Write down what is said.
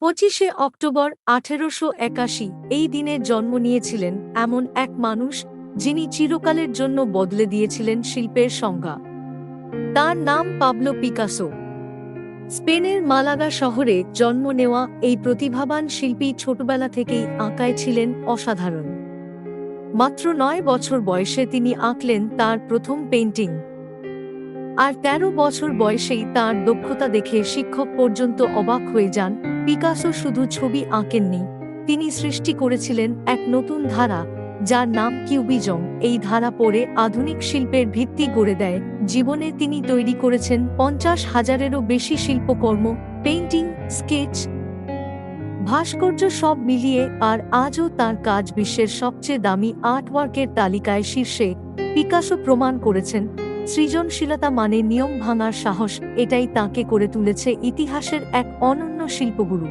পঁচিশে অক্টোবর আঠেরোশো একাশি, এই দিনে জন্ম নিয়েছিলেন এমন এক মানুষ যিনি চিরকালের জন্য বদলে দিয়েছিলেন শিল্পের সংজ্ঞা। তার নাম পাবলো পিকাসো। স্পেনের মালাগা শহরে জন্ম নেওয়া এই প্রতিভাবান শিল্পী ছোটবেলা থেকেই আঁকায় ছিলেন অসাধারণ। মাত্র নয় বছর বয়সে তিনি আঁকলেন তার প্রথম পেন্টিং আর ১৩ বছর বয়সেই তার দক্ষতা দেখে শিক্ষক পর্যন্ত অবাক হয়ে যান। পিকাসো শুধু ছবি আঁকেননি, তিনি সৃষ্টি করেছিলেন এক নতুন ধারা, যার নাম কিউবিজম। এই ধারা পড়ে আধুনিক শিল্পের ভিত্তি গড়ে দেয়। জীবনে তিনি তৈরি করেছেন পঞ্চাশ হাজারেরও বেশি শিল্পকর্ম, পেইন্টিং, স্কেচ। ভাস্কর্য সব মিলিয়ে আর আজও তার কাজ বিশ্বের সবচেয়ে দামি আর্টওয়ার্কের তালিকায় শীর্ষে পিকাসো প্রমাণ করেছেন। সৃজনশীলতা মানে নিয়ম ভাঙার সাহস এটাই তাকে করে তুলেছে ইতিহাসের এক অনন্য শিল্পগুরু।